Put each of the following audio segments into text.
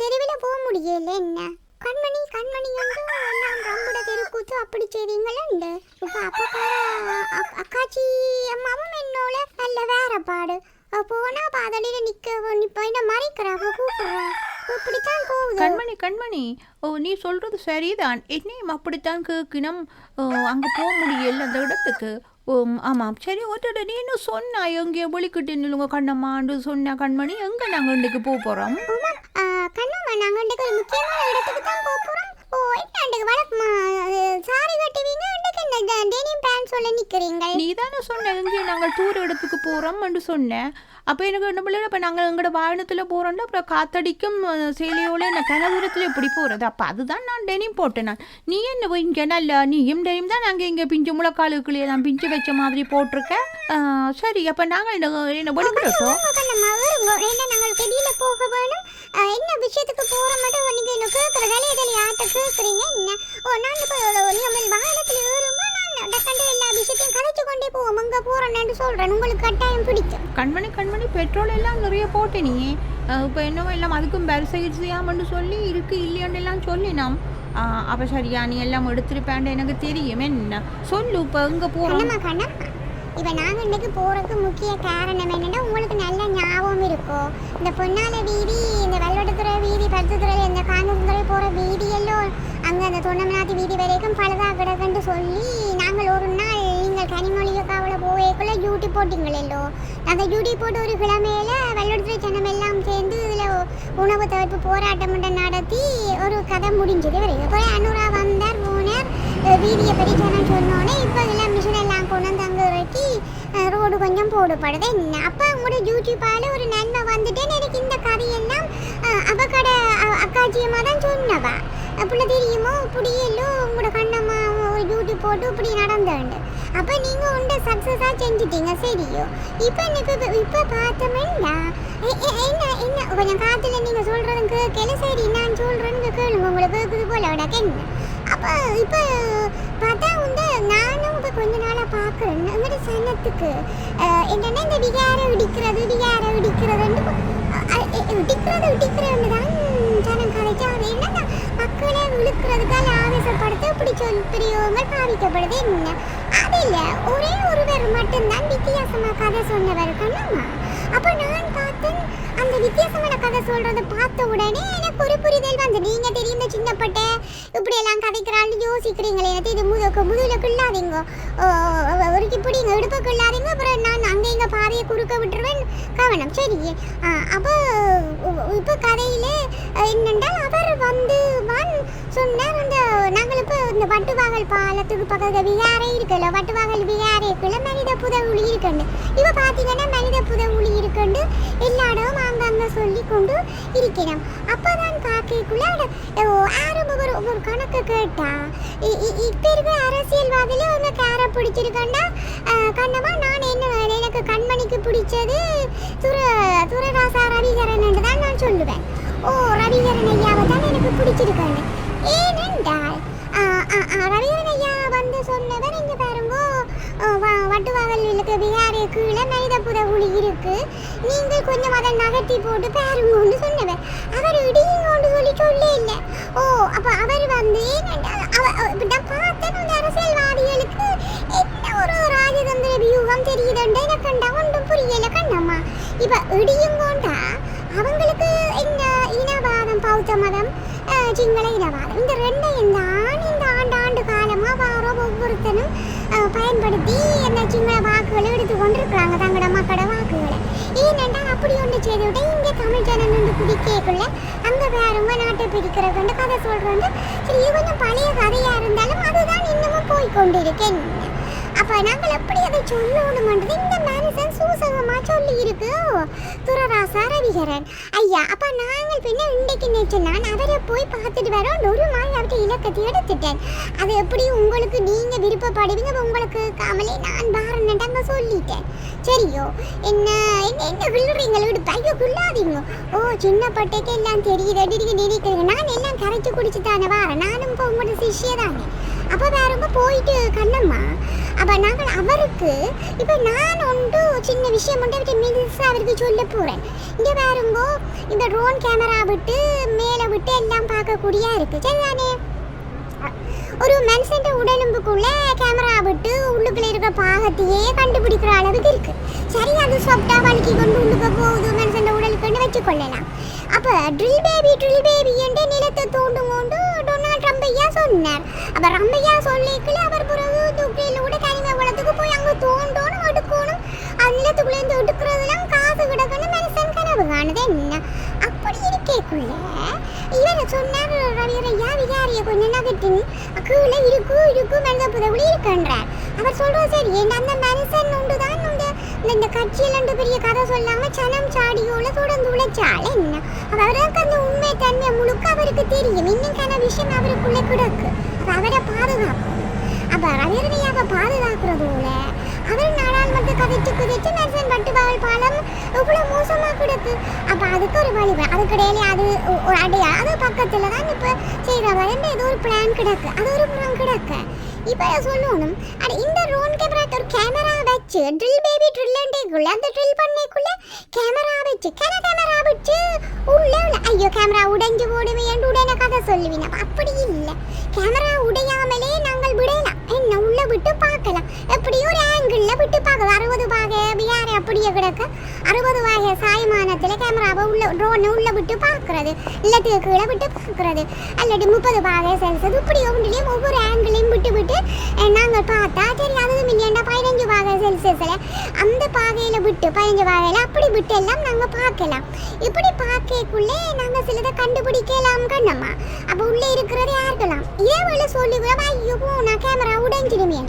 தெருவில போக முடியல என்ன? கண்மணி கண்மணி வந்து எல்லாம் ரம்புட தெருக்கூத்து அப்படி செய்வீங்களண்டு இப்ப அப்பக்கார அக்- அக்காச்சி அம்மாவும் என்னோட நல்ல வேற பாடு. போனா பாதடியில நிக்க நிப்ப என்ன மறைக்கிறாங்க கூப்பிடுறா. இப்படித்தான் போகுது கண்மணி கண்மணி. ஓ நீ சொல்றது சரிதான். என்னையும் அப்படித்தான் கேட்கணும் ஓ, அங்க போக முடியல அந்த இடத்துக்கு. ஓம் ஆமாம். சரி ஒருத்தட நீ என்ன சொன்னா? எங்கேயோ ஒளிக்கிட்டு நில்லுங்க கண்ணம்மாண்டு சொன்னா கண்மணி. எங்க நாங்க இன்னைக்கு போக ஆ, கண்ணம்மா நாங்க இன்றைக்கு ஒரு முக்கியமான இடத்துக்கு தான் போக போறோம். ஓ என்ன இன்றைக்கு வழக்கமா? சாரி கட்டுவீங்க டெனிம் பேண்ட் சொல்ல நிக்கிறீங்க. நீ தானே சொன்ன நாங்கள் டூர் இடத்துக்கு போகிறோம்னு சொன்னேன். அப்போ எனக்கு என்ன பிள்ளை இப்போ நாங்கள் எங்களோட வாகனத்தில் போகிறோம்னா அப்புறம் காத்தடிக்கும் சேலையோட நான் கனதூரத்தில் எப்படி போகிறது அப்போ அதுதான் நான் டெனிம் போட்டேன் நான். நீ என்ன போய் இங்கே நல்லா நீயும் டெனிம் தான் நாங்கள் இங்கே பிஞ்சு முளைக்காலுக்குள்ளே நான் பிஞ்சு வச்ச மாதிரி போட்டிருக்கேன் சரி அப்போ நாங்கள் என்ன நாங்கள் வெளியில போக வேணும்? என்ன விஷயத்துக்கு போற மட்டும் நீங்க என்ன கேட்குற வேலையை வேலையை ஆட்ட கேட்குறீங்க என்ன? ஓ நான் நீங்கள் வாகனத்தில் ஏறுங்க நான் டக்கண்டு எல்லா விஷயத்தையும் கதைச்சு கொண்டே போவோம். அங்கே போகிறேன்னு சொல்கிறேன் உங்களுக்கு கட்டாயம் பிடிக்கும். கண்மணி கண்மணி பெட்ரோல் எல்லாம் நிறைய போட்டு நீ இப்போ என்னவோ எல்லாம் அதுக்கும் வரிசை செய்யாமன்னு சொல்லி இருக்கு இல்லையான்னு எல்லாம் சொல்லி நாம் அப்போ சரியா நீ எல்லாம் எடுத்துருப்பேன் எனக்கு தெரியும். என்ன? சொல்லு இப்போ எங்கே போகிறோம் இப்போ நாங்கள் இன்னைக்கு போகிறதுக்கு முக்கிய காரணம் என்னன்னா உங்களுக்கு நல்ல ஞாபகம் இருக்கும் இந்த பொன்னால வீதி இந்த வெள்ளோட்டத்துறை வீதி பருத்துத்துறை இந்த காங்கத்துறை போகிற வீதி எல்லாம் அங்கே அந்த தொண்டமநாத்தி வீதி வரைக்கும் பழுதா கிடக்குன்னு சொல்லி நாங்கள் ஒரு நாள் நீங்கள் கனிமொழிக காவல போவேக்குள்ள டியூட்டி போட்டிங்களோ நாங்கள் டியூட்டி போட்டு ஒரு கிழமையில வெள்ளோட்டத்துறை ஜனம் எல்லாம் சேர்ந்து இதில் உணவு தவிர்ப்பு போராட்டம் நடத்தி ஒரு கதை முடிஞ்சது வரைக்கும் அப்புறம் அனுரா வந்தார் போனார் அஹ் வீதியை பற்றி ஜனம் சொன்னோன்னே இப்போ எல்லாம் மிஷின் எல்லாம் கொண்டு வந்து அங்கே இறக்கி ரோடு கொஞ்சம் போடுபடுது என்ன அப்போ உங்களோட யூடியூப்பால் ஒரு நன்மை வந்துட்டேன்னு எனக்கு இந்த கதையெல்லாம் அ- தான் சொன்னவா. அப்படி தெரியுமோ? இப்படியெல்லோ உங்களோட கண்ணம்மா ஒரு யூடியூப் போட்டு இப்படி நடந்தாண்டு அப்போ நீங்கள் உண்டை சக்ஸஸாக செஞ்சிட்டீங்க சரியோ? இப்போ எனக்கு இப்போ இப்போ பார்த்தோம்னா என்ன என்ன? கொஞ்சம் காத்துல நீங்கள் சொல்கிறதும் கேட்கல சரி நான் சொல்கிறேன்னு கேளுங்க உங்களுக்கு கேட்குது போல உடக்கு என்ன? அப்போ இப்போ பார்த்தா வந்து நானும் இப்போ கொஞ்ச நாளாக பார்க்குறேன். உங்களோட சனத்துக்கு என்னென்னா இந்த விகார இடிக்கிறது விகார இடிக்கிறதுன்னு அஹ், அஹ், இடிக்கிறது தான் ஜனம் கதைச்சு அது என்னன்னா மக்களை விழுக்கிறதுக்காக ஆவேசப்படுத்த இப்படி சொல் பிரியோகங்கள் பாதிக்கப்படுது என்ன? அதில் ஒரே ஒருவர் மட்டும்தான் வித்தியாசமாக கதை சொன்னவர் கண்ணம்மா. அப்போ நான் பார்த்தேன் அந்த வித்தியாசமான கதை சொல்கிறத பார்த்த உடனே எனக்கு ஒரு புரிதல் வந்து. நீங்க தெரியும் இந்த சின்னப்பட்ட இப்படி எல்லாம் கதைக்கிறான்னு யோசிக்கிறீங்களே எனக்கு இது முதுக்கு முதுகுல கிள்ளாதீங்க. ஒரு பிடிங்க இடுப்ப கிள்ளாதீங்க. அப்புறம் நான் அங்கே இங்கே பாதையை குறுக்க விட்டுருவேன் கவனம். சரி. அப்போ இப்போ கதையில என்னென்றால் அவர் வந்து வான் சொன்னார் அந்த நாங்கள் இப்போ இந்த வட்டுவாகல் பாலத்துக்கு பக்கத்தில் விகாரே இருக்குல்ல வட்டுவாகல் விகாரை இருக்குல்ல மனித புதவுளி இருக்குண்டு. இப்போ பார்த்தீங்கன்னா மனித புதவுளி இருக்குண்டு. எல்லாரும் இடமும் அங்கங்கே சொல்லி கொண்டு இருக்கிறோம் அப்போதான் பார்க்கக்குள்ள ஆரம்ப ஒரு ஒரு கணக்கு கேட்டா இ- இப்போ இருக்கிற அரசியல்வாதியில் உனக்கு யாரை பிடிச்சிருக்கண்டா? கண்ணமா நான் என்ன எனக்கு கண்மணிக்கு பிடிச்சது துர துரராசா ரவிகரன் தான் நான் சொல்லுவேன். ஓ ரவிகரன் ஐயாவை தான் எனக்கு பிடிச்சிருக்கேன் ஏனென்றால் ரவிகரன் ஐயா வந்து சொன்னவர் இங்கே பாருங்க வட்டுவாகல் விளக்கு வட்டுவாகலுக்கு கீழே கீழே இருக்கு. நீங்கள் கொஞ்சம் அதை நகர்த்தி போட்டு பாருங்கன்னு சொன்னவர் அவர் இடியுங்கன்னு சொல்லி சொல்லே இல்லை. ஓ அப்போ அவர் வந்து ஏனென்றால் பார்த்தேன் அந்த அரசியல்வாதிகளுக்கு என்ன ஒரு ராஜதந்திர வியூகம் தெரியுதுண்டு எனக்கு கண்டா ஒன்றும் புரியல கண்ணம்மா. இப்போ இடியுங்கோண்டா அவங்களுக்கு இந்த இனவாதம் பௌத்த மதம் சிங்கள இனவாதம் இந்த ரெண்டையும் தான் இந்த காலமாக ஒவ்வொருத்தனும் பயன்படுத்தி அந்த வாக்குகளை எடுத்து கொண்டிருக்கிறாங்க. தங்களோட மக்களோட வாக்குகளை. ஏனென்றா அப்படி ஒன்று செய்து விட இங்கே தமிழ் ஜனம் நின்று குடிக்கக்குள்ள அங்கே வேறவங்க நாட்டை பிரிக்கிறவங்க கதை சொல்கிறாங்க சரி இது கொஞ்சம் பழைய கதையாக இருந்தாலும் அதுதான் இன்னமும் போய் கொண்டிருக்கேன் அப்போ நாங்கள் எப்படி அதை சொல்லணும் இந்த மேனிசன் சூசகம் சொல்லி இருக்கு துரராசா ரவிகரன். ஐயா அப்ப நாங்கள் பின்ன இன்றைக்கு நேற்று நான் அவரை போய் பார்த்துட்டு வரோம் ஒரு மாதிரி அவர்கிட்ட இலக்கத்தை எடுத்துட்டேன். அது எப்படி உங்களுக்கு நீங்க விருப்பப்படுவீங்க? உங்களுக்கு காமலே நான் பாருன்னு சொல்லிட்டேன். சரியோ என்ன என்ன என்ன விழுறீங்க? விடுப்பு ஐயோ குள்ளாதீங்க. ஓ சின்ன பட்டைக்கு எல்லாம் தெரியுது. அடிக்க நினைக்கிறீங்க நான் எல்லாம் கரைச்சி குடிச்சு தானே வாரேன். நானும் இப்போ உங்களோட சிஷ்யதானே. அப்போ போயிட்டு கண்ணம்மா. அப்போ நாங்கள் அவருக்கு இப்போ நான் ஒன்று சின்ன விஷயம் ஒன்று அவருக்கு மில்ஸ் அவருக்கு சொல்ல போகிறேன் இங்கே பாருங்கோ இந்த ட்ரோன் கேமரா விட்டு மேலே விட்டு எல்லாம் பார்க்கக்கூடியா இருக்குது சரிதானே? ஒரு மனுஷன் உடலும்புக்குள்ள கேமரா விட்டு உள்ளுக்குள்ள இருக்க பாகத்தையே கண்டுபிடிக்கிற அளவுக்கு இருக்கு. சரி அது சாப்பிட்டா வலிக்கி கொண்டு உள்ளுக்க போகுது மனுஷன் உடலுக்குன்னு வச்சுக்கொள்ளலாம் அப்போ ட்ரில் பேபி ட்ரில் பேபி என்று நிலத்தை தோண்டும் கொண்டு டொனால்ட் சொன்னார். அப்ப ரம்பையா சொல்லிக்கல அவர் பிறகு துக்கையில கனிம வளத்துக்கு போய் அங்க தோண்டோனும் எடுக்கணும் அது நிலத்துக்குள்ள எடுக்கிறதுலாம் காசு கிடக்கணும் மனுஷன் கனவு காணுது. என்ன? அப்படி இருக்கேக்குள்ள இவர் சொன்னார் ரவிரையா விகாரிய கொஞ்சம் நகட்டின் கீழே இருக்கு இருக்கு மனித புதவுளி இருக்குன்றார். அவர் சொல்றது சரி. ஏன் அந்த மனுஷன் இந்த இந்த கட்சியில் ரெண்டு பெரிய கதை சொல்லாம சனம் சாடியோல தொடர்ந்து உழைச்சாள் என்ன? அவருக்கு அந்த உண்மை தன்மை முழுக்க அவருக்கு தெரியும். இன்னைக்கான விஷயம் அவருக்குள்ள கிடக்கு. அவரை பாதுகாக்கணும் அப்ப ரவிரணியாவை பாதுகாக்கிறதோல அவர் நாடாளுமன்ற கதைச்சு குதிச்சு நர்சன் பட்டுபாவல் பாலம் இவ்வளவு மோசமா கிடக்கு? அப்ப அதுக்கு ஒரு வழி வே- அதுக்கிடையில அது ஒரு அடையா அது பக்கத்துல தான் இப்ப செய்யறவங்க ஏதோ ஒரு பிளான் கிடக்கு. அது ஒரு பிளான் கிடக்கு. இப்ப சொல்லணும் அட இந்த ரோன் கேமரா ஒரு கேமரா வச்சு ட்ரில் பேபி ட்ரில்லுக்குள்ள அந்த ட்ரில் பண்ணேக்குள்ள கேமரா வச்சு கன கேமரா வச்சு உள்ள ஐயோ கேமரா உடைஞ்சு போடுவேன் என்று உடனே கதை சொல்லுவீங்க அப்படி இல்லை கேமரா உடையாமலே நாங்கள் விடலாம் என்ன உள்ள விட்டு பார்க்கலாம் எப்படி ஒரு ஆங்கிளில் விட்டு பார்க்கலாம் அறுபது பாகை பியாரை அப்படியே கிடக்க அறுபது பாகை சாய்மா கேமராவை உள்ள ட்ரோனை உள்ள விட்டு பார்க்கறது. இல்லாட்டி கீழே விட்டு பார்க்கறது. அல்லது முப்பது பாகை செல்சது இப்படி ஒன்றுலேயும் ஒவ்வொரு ஆங்கிளையும் விட்டு விட்டு நாங்கள் பார்த்தா சரி அதுவும் இல்லையாண்டா பதினஞ்சு பாகை செல்சியஸில் அந்த பாகையில் விட்டு பதினஞ்சு பாகையில் அப்படி விட்டு எல்லாம் நாங்கள் பார்க்கலாம். இப்படி பார்க்கக்குள்ளே நாங்கள் சிலதை கண்டுபிடிக்கலாம் கண்ணம்மா. அப்போ உள்ளே இருக்கிறது யாருக்கலாம் இதே வேலை சொல்லுகிறோம் ஐயோ நான் கேமரா உடைஞ்சிடுமே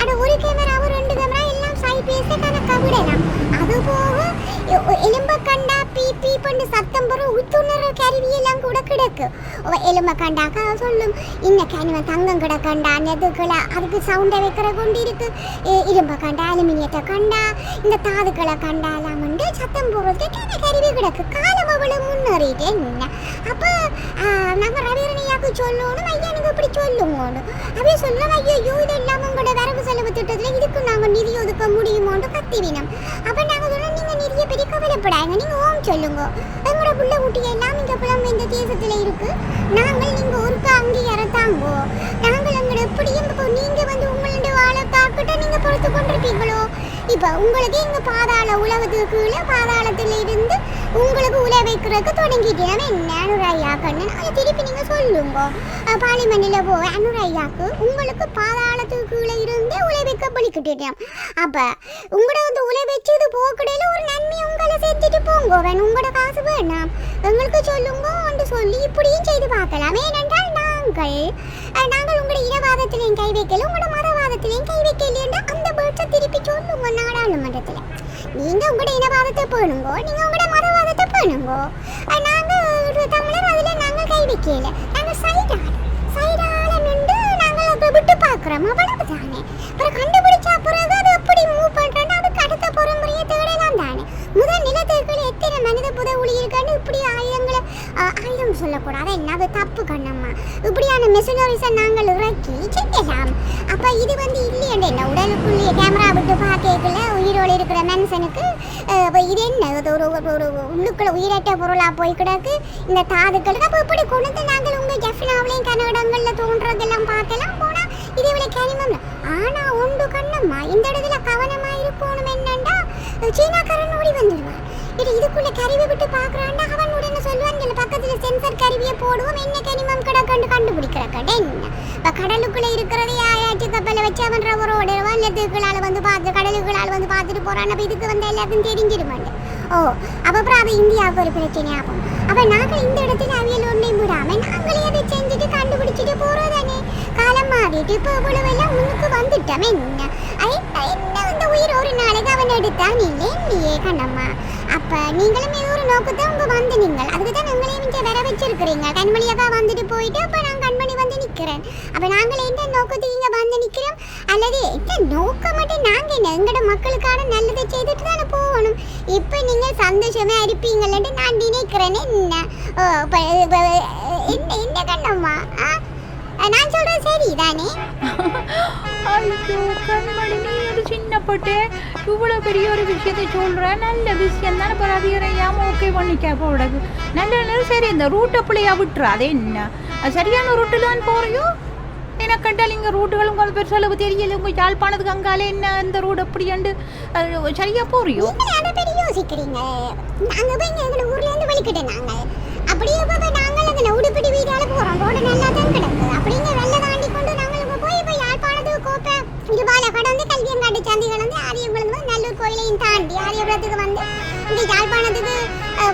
அட ஒரு கேமராவும் ரெண்டு கேமரா எல்லாம் சைட் கணக்காக விடலாம். அது போக எலும்ப கண்டா பீ பீ பண்ணு சத்தம் போற உத்துணர்ற கருவி எல்லாம் கூட கிடக்கு. ஒ- எலும்ப கண்டாக்க சொல்லும். இந்த கனிவன் தங்கம் கிடக்கண்டா நெதுக்களை. அதுக்கு சவுண்டை வைக்கிற கொண்டு இருக்கு. இரும்ப கண்டா அலுமினியத்தை கண்டா. இந்த தாதுக்களை கண்டா எல்லாம் வந்து சத்தம் போடுறதுக்கு அந்த கருவி கிடக்கு. காலம் அவ்வளவு முன்னேறிட்டு என்ன? அப்போ நம்ம ரவிரணியாக்கு சொல்லணும் ஐயா எனக்கு இப்படி சொல்லுங்கன்னு. அப்படியே சொல்லுவோம் ஐயோ இதெல்லாம் உங்களோட வரவு செலவு திட்டத்தில் இதுக்கு நாங்கள் நிதி ஒதுக்க முடியுமோன்னு கத்திவினோம் அப்போ நாங்கள் சொன்னோம் நீங்கள் நிதியை பற்றி கவலைப்படாங்க நீங்கள் ஓம் சொல்லுங்க. எங்களோட பிள்ளை குட்டி எல்லாம் இங்கே புலம்பு இந்த தேசத்தில் இருக்கு. நாங்கள் நீங்கள் ஒருக்கா அங்கீகாரம் தாங்கோ நாங்கள் எங்களோட எப்படியும் இப்போ நீங்கள் வந்து உங்களோட வாழை காக்கிட்ட நீங்கள் பொறுத்து கொண்டிருப்பீங்களோ இப்போ உங்களுக்கு இங்கே பாதாள உலகத்துக்குள்ள பாதாளத்தில் இருந்து உங்களுக்கு உலை வைக்கிறதுக்கு தொடங்கிட்டேன். என்ன அனுராயா கண்ணன் அதை திருப்பி நீங்கள் சொல்லுங்க. பாலிமண்ணில் போய் அனுர் அனுராயாக்கு உங்களுக்கு பாதாளத்துக்குள்ளே இருந்தே இருந்து உலை வைக்க பலிக்கிட்டேன். அப்போ உங்களோட வந்து உலை வச்சது போக்கடையில ஒரு நன்மை உங்களை செஞ்சுட்டு போங்க. வேணும் உங்களோட காசு வேணாம் எங்களுக்கு சொல்லுங்க என்று சொல்லி இப்படியும் செய்து பார்க்கலாம். ஏனென்றால் நாங்கள் நாங்கள் உங்களோட இனவாதத்திலையும் கை வைக்கல. உங்களோட நாடாளுமன்றத்தில். நீங்கள் உங்களுடைய இனவாதத்தை பேணுங்கோ நீங்கள் உங்களுடைய மதவாதத்தை பேணுங்கோ. நாங்கள் தமிழர் அதில் நாங்கள் கை வைக்கல. நாங்கள் சைடால சைடால நின்று நாங்கள் அதை விட்டு பார்க்குறோம். அவ்வளவு தானே அப்புறம் கண்டுபிடிச்சா பிறகு அது எப்படி மூவ் பண்றோம்னா அதுக்கு அடுத்த பொறுமுறையை தேடலாம் தானே. முதல் நிலத்திற்குள் எத்தனை மனித புத ஒளி இருக்கான்னு இப்படி ஆயிரம் அஹ், சொல்லக்கூடாது என்னது தப்பு கண்ணம்மா. இப்படியான மெஷினரிஸை நாங்கள் இறக்கி செய்யலாம் அப்ப இது வந்து இல்லையண்டே? என்ன உடலுக்குள்ளேயே கேமரா விட்டு பார்க்கல உயிரோடு இருக்கிற மனுஷனுக்கு அஹ், இது என்ன? இது ஒரு ஒரு உள்ளுக்குள்ள உயிரற்ற பொருளா போய் கிடக்கு. இந்த தாதுக்களுக்கு அப்போ இப்படி கொண்டு நாங்கள் உங்கள் ஜெஃப்னாவிலையும் கன்னடங்கள்ல தோன்றதெல்லாம் பார்க்கலாம் போனால் இது இவ்வளோ கனிமம். ஆனா உண்டு கண்ணம்மா இந்த இடத்துல கவனமாக இருக்கணும் என்னண்டா? சீனாக்காரன் ஓடி வந்துடுவான். இது இதுக்குள்ள கருவி விட்டு பார்க்கறான்டா அவன் உடனே சொல்லுவான் இதுல பக்கத்துல சென்சர் கருவியை போடுவோம் என்ன கனிமம் கிடக்கண்டு கண்டுபிடிக்கிற கடை என்ன? இப்ப கடலுக்குள்ள இருக்கிறது யாராச்சும் கப்பலை வச்சு அவன் ரவரோட வல்லத்துக்குள்ளால வந்து பார்த்து கடலுக்குள்ளால வந்து பார்த்துட்டு போகிறான் அப்போ இதுக்கு வந்து எல்லாத்தையும் தெரிஞ்சிருமாண்டு? ஓ அப்போ அப்புறம் அது இந்தியாவுக்கு ஒரு பிரச்சனை ஆகும் அப்ப நாங்கள் இந்த இடத்துல அவியல் ஒன்றையும் விடாமல் நாங்களே அதை செஞ்சுட்டு கண்டுபிடிச்சிட்டு போகிறோம் தானே காலம் மாறிட்டு இப்போ இவ்வளவு எல்லாம் முன்னுக்கு வந்துட்டோம். என்ன? ஐ, என்ன இந்த உயிர் ஒரு நாளைக்கு அவன் எடுத்தான் இல்லை இல்லையே கண்ணம்மா. அப்போ நீங்களும் ஏதோ நோக்கத்தை உங்க வந்து நீங்கள். அதுக்கு தான் எங்களையும் இங்கே வர வச்சிருக்கிறீங்க. கண்மணி வந்துட்டு போயிட்டு அப்போ நான் கண்மணி வந்து நிற்கிறேன் அப்போ நாங்கள் எந்த நோக்கத்துக்கு இங்கே வந்து நிற்கிறோம் அல்லது எந்த நோக்கம் மட்டும் நாங்கள் என்ன? எங்களோட மக்களுக்கான நல்லதை செய்துட்டு தானே போகணும். இப்போ நீங்கள் சந்தோஷமா இருப்பீங்கள்ட்டு நான் நினைக்கிறேன். என்ன? என்ன என்ன கண்ணம்மா ஆ? நான் சொல்றது சரி தானே ஐயோ கண்மணி நீ ஒரு சின்ன பட்டு? இவ்வளோ பெரிய ஒரு விஷயத்தை சொல்ற? நல்ல விஷயம் தானே இப்போ அதிகரையாம ஓகே பண்ணிக்க போடகு நல்ல நல்ல சரி இந்த ரூட்டை பிள்ளையா விட்டுரு அது என்ன? சரியான ரூட்டில் தான் போறியோ? எனக்கு கண்டால் இங்கே ரூட்டுகள் உங்களுக்கு பெருசாக அளவு தெரியல. உங்கள் யாழ்ப்பாணத்துக்கு அங்காலே என்ன இந்த ரூட் அப்படியாண்டு அது சரியா போறியோ? நீங்களே அதை பற்றி யோசிக்கிறீங்க. நாங்க போய் இங்க எங்க ஊர்ல இருந்து வெளிக்கிட்டு நாங்க அப்படியே நாங்கள் அங்கே உடுப்பிடி வீட்டால போறோம். ரோடு நல்லா தான் கிடக்கு அப்படிங்க வெள்ள தாண்டி கொண்டு நாங்கள் இப்ப போய் இப்ப யாழ்ப்பாணத்துக்கு இங்கே இருபால கடந்து கல்வியங்காட்டு சந்தி கடந்து ஆரியகுளம் வந்து நல்லூர் கோயிலையும் தாண்டி ஆரியபுரத்துக்கு வந்து இந்த யாழ்ப்பாணத்துக்கு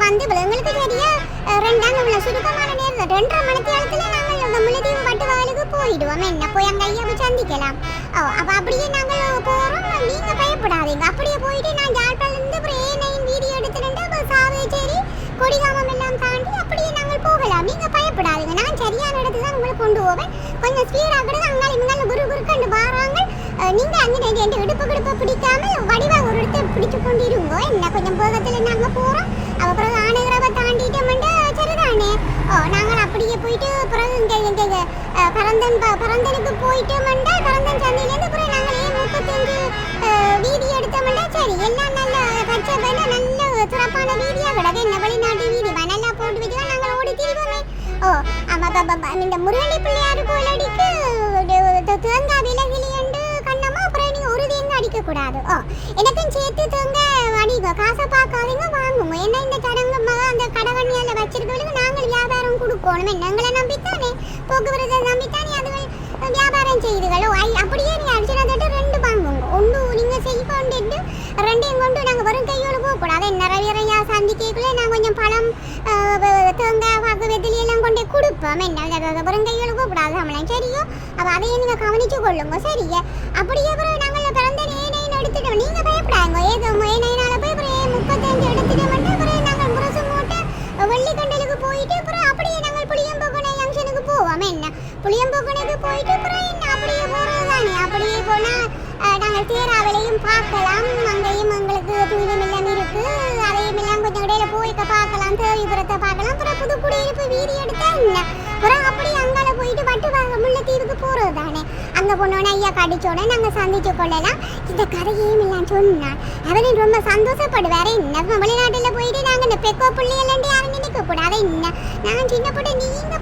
வந்து இப்ப எங்களுக்கு சரியா அஹ், ரெண்டாம் உள்ள சுருக்கமான நேரம் ரெண்டரை மணி நேரத்துல நாங்கள் அந்த முல்லைத்தீவு பட்டுவாலுக்கு போயிடுவோம். என்ன போய் அங்கே ஐயா போய் சந்திக்கலாம். ஓ அப்போ அப்படியே நாங்கள் போகிறோம் நீங்கள் பயப்படாதீங்க. அப்படியே போயிட்டு நான் ஜாழ்ப்பாணம் அப்புறம் ஏ நைன் வீடியோ எடுத்துட்டு அப்புறம் சாவேச்சேரி கொடிகாமம் எல்லாம் தாண்டி அப்படியே நாங்கள் போகலாம். நீங்கள் பயப்படாதீங்க. நான் சரியான இடத்துல தான் உங்களை கொண்டு போவேன். கொஞ்சம் ஸ்பீடாக கூட அங்கே முன்னால குரு குறுக்கண்டு வாராங்க. அஹ், நீங்க அங்கே ரெண்டு ரெண்டு விடுப்பு கிடுப்பு பிடிக்காம வடிவா ஒரு இடத்தை பிடிச்சு கொண்டிருங்கோ. என்ன கொஞ்சம் போகத்துல நாங்க போறோம். அவ பிறகு ஆனகரவை தாண்டிட்டோம்னா சரிதானே? ஓ நாங்கள் அப்படியே போயிட்டு பிறகு இங்க இங்க பரந்தன் பரந்தனுக்கு போயிட்டோம்னா பரந்தன் சந்தையிலேருந்து அப்புறம் நாங்கள் ஏன் முப்பத்தஞ்சு வீதி எடுத்தோம்னா சரி எல்லாம் நல்ல பச்சை பண்ண நல்ல சிறப்பான வீதியா? கிடக்கு என்ன வெளிநாட்டு வீதி? வா, நல்லா போட்டு வச்சு நாங்கள் ஓடி தீர்வோமே. ஓ ஆமா பாபா இந்த முரளி பிள்ளையாரு போலடிக்கு கூடாது. ஓ எனக்கும் சேர்த்து தேங்காய் வணிகம் காசை பார்க்காதீங்க வாங்குங்க. ஏன்னா இந்த சடங்கு மக அந்த கடவண்ணியால வச்சிருக்கவங்களுக்கு நாங்கள் வியாபாரம் கொடுக்கணும். என்ன நம்பித்தானே? போக்குவரத்தை நம்பித்தானே அதுகள் வியாபாரம் செய்துகளோ. ஐ அப்படியே நீ அடிச்சுனா ரெண்டு வாங்குங்க. ஒன்று நீங்கள் செய்ய ரெண்டையும் கொண்டு நாங்கள் வரும் கையோடு போகக்கூடாது. நிறைய நிறையா சந்திக்கக்குள்ளே நான் கொஞ்சம் பழம் அஹ், வ- தேங்காய் வாக்கு வெத்திலி எல்லாம் கொண்டே கொடுப்போம். என்ன வரும் கையோடு போகக்கூடாது. நம்மளாம் சரியோ? அப்போ அதையும் நீங்கள் கவனிச்சு கொள்ளுங்க. சரியா? அப்படியே அப்புறம் நாங்கள் ஏனைன்னு எடுத்துட்டோம் பயப்படாங்க ஏதோ ஏனைனால போய் அப்புறம் முப்பத்தஞ்சு எடுத்துட்டு மட்டும் அப்புறம் நாங்கள் மூட்டை வெள்ளிக்கண்டலுக்கு போயிட்டு அப்புறம் அப்படியே நாங்கள் ஜங்ஷனுக்கு போவோம். என்ன? போயிட்டு அப்புறம் என்ன? அப்படியே அப்படியே நாங்கள் பார்க்கலாம். அங்கேயும் எங்களுக்கு தூரம் எல்லாம் இருக்கு. அதையும் எல்லாம் கொஞ்சம் இடையில பார்க்கலாம். தேவிபுரத்தை பார்க்கலாம். அப்புறம் புதுக்குடியிருப்பு வீதி எடுத்தா என்ன? அப்புறம் அப்படியே அங்கால போயிட்டு வட்டுவாங்க முல்லைத்தீவுக்கு போறது தானே. அங்கே போனோன்னே ஐயா கடிச்சோட நாங்கள் சந்திச்சு கொள்ளலாம் இந்த கதையையும் இல்லைன்னு சொன்னான் அவரும் ரொம்ப சந்தோஷப்படுவார். என்ன வெளிநாட்டில் போயிட்டு நாங்கள் இந்த பெக்கோ பிள்ளைகள் யாரும் நினைக்க கூடாது. என்ன? நான் சின்ன போட்டு நீங்க